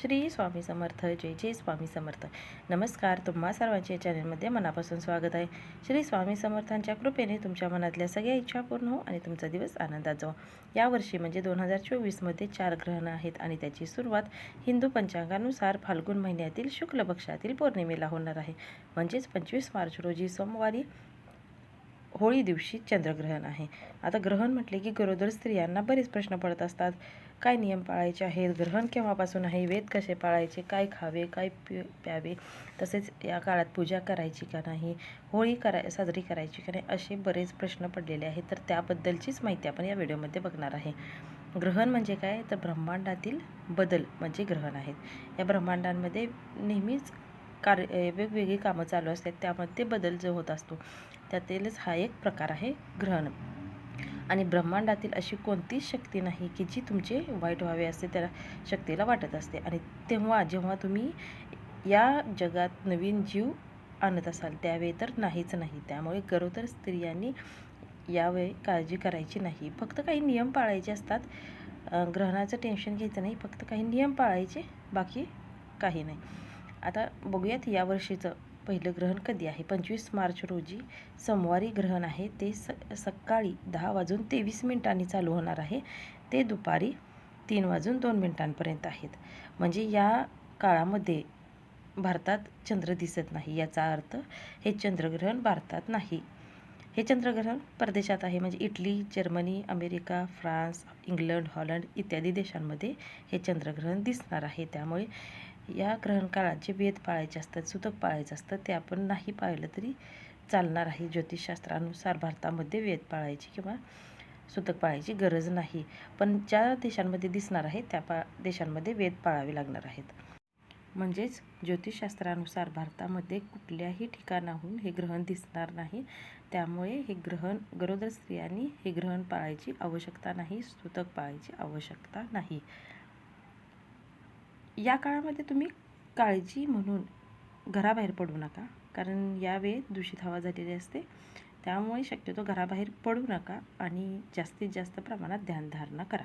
श्री स्वामी समर्थ जय जय स्वामी समर्थ. नमस्कार तुम्हा सर्वांच्या चॅनलमध्ये मनापासून स्वागत आहे. श्री स्वामी समर्थांच्या कृपेने तुमच्या मनातल्या सगळ्या इच्छा पूर्ण हो आणि तुमचा दिवस आनंदात जाऊ हो. यावर्षी म्हणजे दोन हजार चोवीसमध्ये चार ग्रहणं आहेत आणि त्याची सुरुवात हिंदू पंचांगानुसार फाल्गुन महिन्यातील शुक्ल पक्षातील पौर्णिमेला होणार आहे. म्हणजेच पंचवीस मार्च रोजी सोमवारी होळी दिवशी चंद्रग्रहण आहे. आता ग्रहण म्हटले की गरोदर स्त्रियांना बरेच प्रश्न पडत असतात. काय नियम पाळायचे आहेत? ग्रहण केव्हापासून आहे? वेद कसे पाळायचे? काय खावे? काय पि प्यावे? तसेच या काळात पूजा करायची का नाही? होळी कराय साजरी करायची का नाही? असे बरेच प्रश्न पडलेले आहेत. तर त्याबद्दलचीच माहिती आपण या व्हिडिओमध्ये बघणार आहे. ग्रहण म्हणजे काय? तर ब्रह्मांडातील बदल म्हणजे ग्रहण आहेत. या ब्रह्मांडांमध्ये नेहमीच कार्य वेगवेगळी कामं चालू असतात त्यामध्ये बदल जो होत असतो त्यातीलच हा एक प्रकार आहे ग्रहण. आणि ब्रह्मांडातील अशी कोणतीच शक्ती नाही की जी तुमचे वाईट व्हावे असते त्या शक्तीला वाटत असते. आणि तेव्हा जेव्हा तुम्ही या जगात नवीन जीव आणत असाल त्यावेळी तर नाहीच नाही. त्यामुळे गरोदर स्त्रियांनी यावेळी काळजी करायची नाही. फक्त काही नियम पाळायचे असतात. ग्रहणाचं टेन्शन घ्यायचं नाही. फक्त काही नियम पाळायचे बाकी काही नाही. आता बघूयात यावर्षीचं पहिलं ग्रहण कधी आहे? पंचवीस मार्च रोजी सोमवारी ग्रहण आहे. ते स सकाळी दहा वाजून तेवीस मिनिटांनी चालू होणार आहे. ते दुपारी तीन वाजून दोन मिनिटांपर्यंत आहेत. म्हणजे या काळामध्ये भारतात चंद्र दिसत नाही याचा अर्थ हे चंद्रग्रहण भारतात नाही. हे चंद्रग्रहण परदेशात आहे. म्हणजे Italy Germany America France England Holland इत्यादी देशांमध्ये हे चंद्रग्रहण दिसणार आहे. त्यामुळे या ग्रहण काळात जे वेद पाळायचे असतात सुतक पाळायचं असतं ते आपण नाही पाळलं तरी चालणार आहे. ज्योतिषशास्त्रानुसार भारतामध्ये वेद पाळायची किंवा सुतक पाळायची गरज नाही. पण ज्या देशांमध्ये दिसणार आहे त्या पा देशांमध्ये वेद पाळावे लागणार आहेत. म्हणजेच ज्योतिषशास्त्रानुसार भारतामध्ये कुठल्याही ठिकाणाहून हे ग्रहण दिसणार नाही. त्यामुळे हे ग्रहण गरोदर स्त्रियांनी हे ग्रहण पाळायची आवश्यकता नाही स्तुतक पाळायची आवश्यकता नाही. या काळामध्ये तुम्ही काळजी म्हणून घराबाहेर पडू नका कारण यावेळी दूषित हवा झालेली असते. त्यामुळे शक्यतो घराबाहेर पडू नका आणि जास्तीत जास्त प्रमाणात ध्यानधारणा करा.